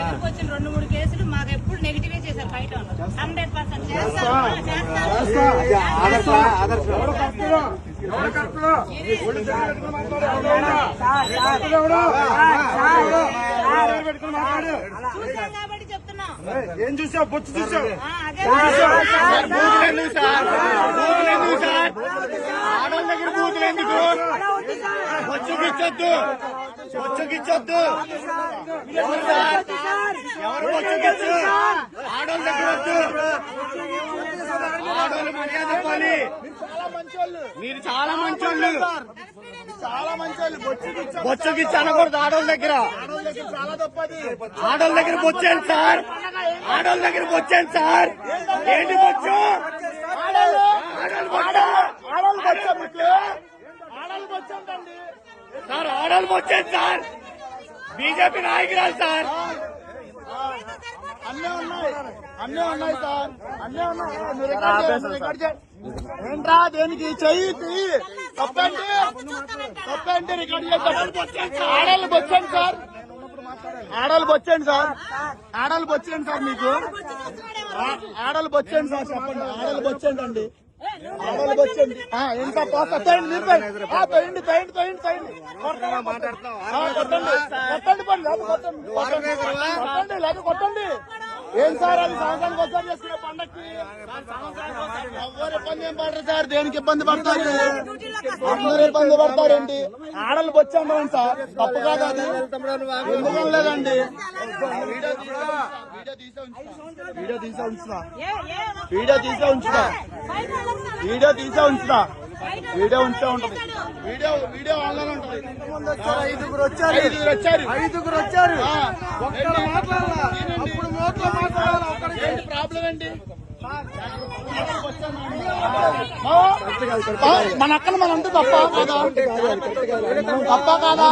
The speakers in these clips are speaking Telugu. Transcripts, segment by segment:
దగ్గరకు వచ్చిన రెండు మూడు కేసులు మాకు ఎప్పుడు నెగిటివ్ చేశారు బయట హండ్రెడ్ పర్సెంట్ చూసాం కాబట్టి చెప్తున్నాం. ఏం చూసావు? బొచ్చు చూసావు? ఆడవాళ్ళ దగ్గర బూతులు ఎందుకు బొచ్చుకిచ్చొద్దు బొచ్చుకిచ్చొద్దు దగ్గర మర్యాద మీరు చాలా మంచోళ్ళు. చాలా మంచి వాళ్ళు బొచ్చు బొచ్చుకిచ్చు అనకూడదు ఆడవాళ్ళ దగ్గర. చాలా తప్పది ఆడవాళ్ళ దగ్గర బొచ్చాను సార్. ఆడవాళ్ళ దగ్గర బొచ్చాను సార్. ఏంటి బొచ్చు? సార్ ఆడవాళ్ళు బొచ్చాను సార్. బీజేపీ నాయకురాలు సార్. అన్నీ ఉన్నాయి. అన్నీ ఉన్నాయి సార్. అన్నీ ఉన్నాయి. మీరు రికార్డ్ చేయండి, మీరు రికార్డ్ చేయండి. ఏంట్రా దేనికి? చెయ్యి చెయ్యి తప్పండి తప్పండి రికార్డ్ చేద్దాం. ఆడవాళ్ళు బొచ్చండి సార్. ఆడవాళ్ళు బొచ్చండి సార్. ఆడవాళ్ళు బొచ్చండి సార్ మీకు. ఆ- ఆడవాళ్ళు బొచ్చండి సార్ చెప్పండి. ఆడవాళ్ళు బొచ్చండి అండి. పోస్తా తోయండి మీరు తోయండి తోయండి తోయండి తోయండి కొట్టండి కొట్టండి. లేదు కొట్టండి. ఏం సార్ అది సంవత్సరానికి ఒకసారి చేసుకునే పండక్కి? ఎవరు ఇబ్బంది ఏం పడరు సార్? దేనికి ఇబ్బంది పడతారు? అందరూ ఇబ్బంది పడతారేంటి ఆడలు వచ్చాము సార్. తప్పు కాదు అది. ఎందుకు లేదండి వీడియో తీసా ఉంచుతా. వీడియో తీసా ఉంచుతా. వీడియో తీసా ఉంచుతా. వీడియో ఉంచే ఉంటది. వీడియో వీడియో ఆన్లైన్ ఉంటది. ఐదుగురు వచ్చారు. ఐదుగురు వచ్చారు. ఐదుగురు వచ్చారు. ఒక్కడ మాట్లాడాలా. ప్రాబ్లం ఏంటి? మన అక్కన మనంతా తప్ప కాదా? తప్ప కాదా?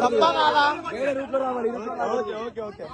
తప్ప కాదా? ఓకే